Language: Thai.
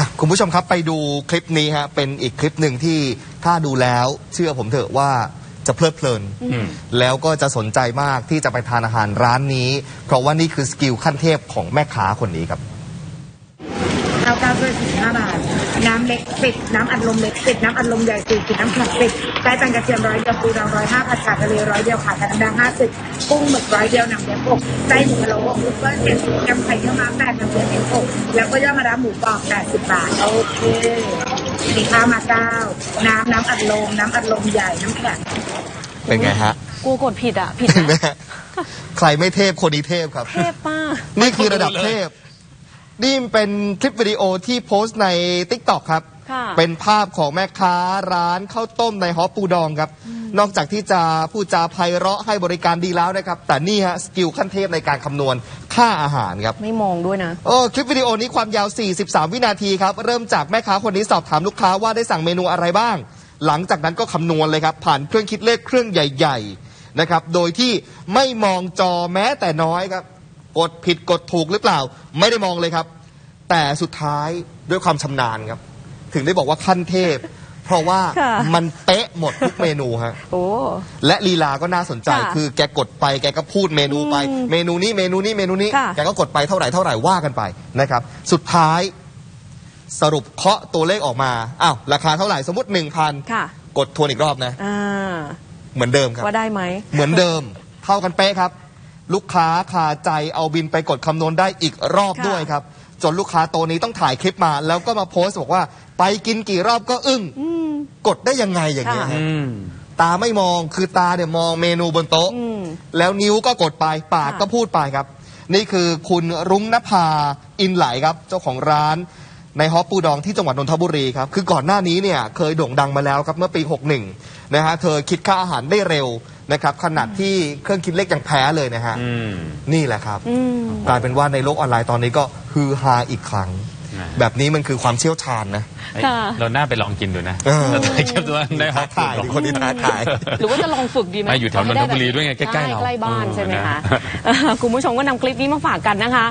อะคุณผู้ชมครับไปดูคลิปนี้ฮะเป็นอีกคลิปหนึ่งที่ถ้าดูแล้วเชื่อผมเถอะว่าจะเพลิดเพลินอืมแล้วก็จะสนใจมากที่จะไปทานอาหารร้านนี้ เพราะว่านี่คือสกิลขั้นเทพของแม่ค้าคนนี้ครับข้าวเก้าถ้วยสี่ห้าบาท น้ำเล็กสิบน้ำอัดลมเล็กสิบน้ำอัดลมใหญ่สี่สิบน้ำแข็งสิบไก่ตันกระเทียมร้อยเดียวปูดองร้อยห้าผัดฉาทะเลร้อยเดียวขาไก่น้ำแดงห้าสิบกุ้งหมึกร้อยเดียวหนังเนื้อหกไส้หมูกะโหลกซุปเปอร์เจ็ดสิบยำไข่เยี่ยวม้าแปด แล้วก็ย่อมะระหมูกรอบแปดสิบบาท โอเคสีข้าวมาเก้า น้ำน้ำอัดลม น้ำอัดลมใหญ่ น้ำแข็งเป็นไงฮะ กูกดผิดอะ ผิดเห็นไหมนะฮะใครไม่เทพคนนี้เทพครับ เทพมาก นี่คือระดับเทพ นี่เป็นคลิปวิดีโอที่โพสต์ใน t ิ k t o k ครับ ค่ะ เป็นภาพของแม่ค้าร้านข้าวต้มในฮอปปูดองครับ นอกจากที่จะพูดจาไพเราะให้บริการดีแล้วนะครับ แต่นี่ฮะสกิลขั้นเทพในการคำนวณค่าอาหารครับ ไม่มองด้วยนะ โอ้คลิปวิดีโอนี้ความยาว 43 วินาทีครับ เริ่มจากแม่ค้าคนนี้สอบถามลูกค้าว่าได้สั่งเมนูอะไรบ้าง หลังจากนั้นก็คำนวณเลยครับ ผ่านเครื่องคิดเลขเครื่องใหญ่ ๆ นะครับ โดยที่ไม่มองจอแม้แต่น้อยครับ กดผิดกดถูกหรือเปล่า ไม่ได้มองเลยครับ แต่สุดท้ายด้วยความชำนาญครับ ถึงได้บอกว่าขั้นเทพ เพราะว่าค่ะมันเป๊ะหมดทุกเมนูฮะโอ้และลีลาก็น่าสนใจค่ะคือแกกดไปแกก็พูดเมนูไปอืมเมนูนี้เมนูนี้เมนูนี้ค่ะแกก็กดไปเท่าไหร่เท่าไหร่ว่ากันไปนะครับ สุดท้ายสรุปเคาะตัวเลขออกมาอ้าวราคาเท่าไหร่สมมติ1,000ค่ะกดทวนอีกรอบนะอ่าเหมือนเดิมครับว่าได้ไหมเหมือนเดิม เท่ากันเป๊ะครับ ลูกค้าคาใจเอาบินไปกดคำนวณได้อีกรอบค่ะ ด้วยครับ จนลูกค้าตัวนี้ต้องถ่ายคลิปมา แล้วก็มาโพสต์บอกว่า ไปกินกี่รอบก็อึ้งอืม กดได้ยังไงอย่างเงี้ยค่ะ ฮะอืม ตาไม่มองคือตาเนี่ยมองเมนูบนโต๊ะ อืม แล้วนิ้วก็กดไปปากค่ะก็พูดไปครับ นี่คือคุณรุ้งนภาอินไหลครับ เจ้าของร้านในฮอปปูดองที่จังหวัดนนทบุรีครับ คือก่อนหน้านี้เนี่ยเคยโด่งดังมาแล้วครับเมื่อปี 61 นะฮะเธอคิดค่าอาหารได้เร็วนะครับขนาดที่เครื่องคิดเลขยังแพ้เลยนะฮะ อืม นี่แหละครับ อืม กลายเป็นว่าในโลกออนไลน์ตอนนี้ก็ฮือฮาอีกครั้งอ่าแบบนี้มันคือความเชี่ยวชาญนะ เอ้ยค่ะ เราหน้าไปลองกินดูนะเออ เราถ่ายคลิปดูว่าได้ฮอท้าตทายดิคนที่ท้าทาย หรือว่าจะลองฝึกดีไหมไม่อยู่แถวนนทบุรีด้วยไงใกล้ๆเราใกล้บ้านเออใช่ไหมนะคะเออคุณผู้ชมก็นำคลิปนี้มาฝากกันนะคะ